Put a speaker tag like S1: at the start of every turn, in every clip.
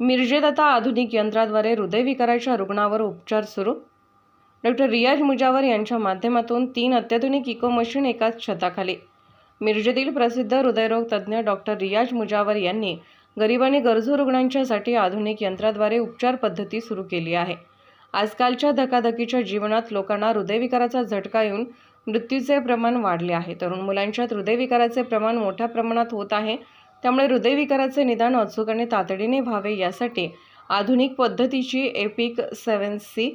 S1: मिरजेत आता आधुनिक यंत्राद्वारे हृदयविकाराच्या रुग्णावर उपचार सुरू? डॉक्टर रियाज मुजावर यांच्या माध्यमातून तीन अत्याधुनिक इको मशीन एकाच छताखाली. मिरजेतील प्रसिद्ध हृदयरोग तज्ज्ञ डॉक्टर रियाज मुजावर यांनी गरीब आणि गरजू रुग्णांच्यासाठी आधुनिक यंत्राद्वारे उपचार पद्धती सुरू केली आहे. आजकालच्या धकाधकीच्या जीवनात लोकांना हृदयविकाराचा झटका येऊन मृत्यूचे प्रमाण वाढले आहे. तरुण मुलांच्यात हृदयविकाराचे प्रमाण मोठ्या प्रमाणात होत आहे. त्यामुळे हृदयविकाराचे निदान अचूक आणि तातडीने व्हावे यासाठी आधुनिक पद्धतीची एपिक सेवन सी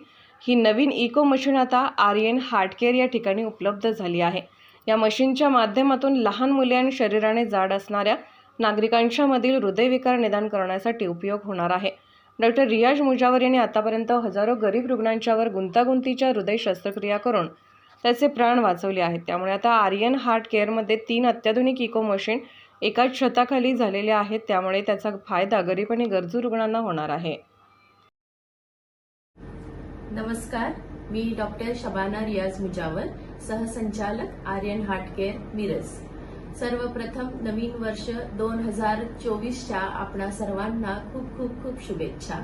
S1: ही नवीन इको मशीन आता आर्यन हार्टकेअर या ठिकाणी उपलब्ध झाली आहे. या मशीनच्या माध्यमातून लहान मुले आणि शरीराने जाड असणाऱ्या नागरिकांच्यामधील हृदयविकार निदान करण्यासाठी उपयोग होणार आहे. डॉक्टर रियाज मुजावर यांनी आतापर्यंत हजारो गरीब रुग्णांच्यावर गुंतागुंतीच्या हृदय शस्त्रक्रिया करून त्याचे प्राण वाचवले आहेत. त्यामुळे आता आर्यन हार्ट केअरमध्ये तीन अत्याधुनिक इको मशीन एकाच छताखाली झालेल्या आहेत त्यामुळे त्याचा फायदा गरीब आणि गरजू रुग्णांना होणार आहे.
S2: नमस्कार मी डॉक्टर शबाना रियाज मुजावर सहसंचालक आर्यन हार्टकेअर मिरज. सर्वप्रथम नवीन वर्ष दोन हजार चोवीसच्या आपणा सर्वांना खूप खूप खूप शुभेच्छा.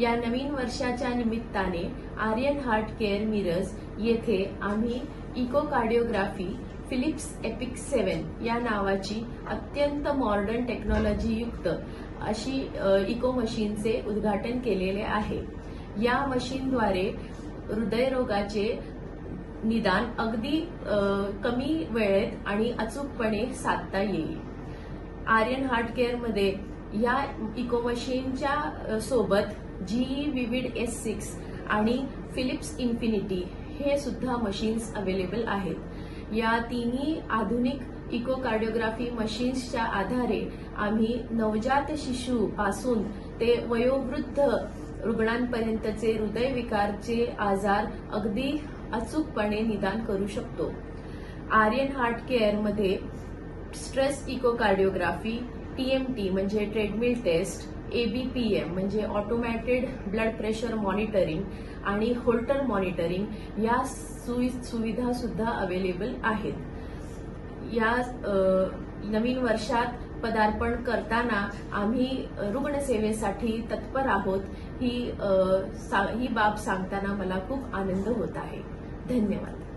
S2: या नवीन वर्षाच्या निमित्ताने आर्यन हार्ट केअर मिरज येथे आम्ही इकोकार्डिओग्राफी फिलिप्स एपिक सेवन या नावाची अत्यंत मॉडर्न टेक्नॉलॉजी युक्त अशी इको मशीनचे उद्घाटन केलेले आहे. या मशीनद्वारे हृदयरोगाचे निदान अगदी कमी वेळेत आणि अचूकपणे साधता येईल. आर्यन हार्ट केअरमध्ये या इको मशीनच्या सोबत जीई विविड एस सिक्स आणि फिलिप्स इन्फिनिटी हे सुद्धा मशीन्स अवेलेबल आहेत. या तिन्ही आधुनिक इकोकार्डिओग्राफी मशीन्सच्या आधारे आम्ही नवजात शिशू पासून ते वयोवृद्ध रुग्णांपर्यंतचे हृदयविकारचे आजार अगदी अचूकपणे निदान करू शकतो. आर्यन हार्ट केअरमध्ये स्ट्रेस इकोकार्डिओग्राफी टीएमटी म्हणजे ट्रेडमिल टेस्ट एबीपीएम म्हणजे ऑटोमॅटेड ब्लड प्रेशर मॉनिटरिंग आणि होल्टर मॉनिटरिंग या सुविधा सुद्धा अवेलेबल आहेत. या नवीन वर्षात पदार्पण करताना आम्ही रुग्णसेवेसाठी तत्पर आहोत ही सा- ही बाब सांगताना मला खूप आनंद होत आहे. धन्यवाद.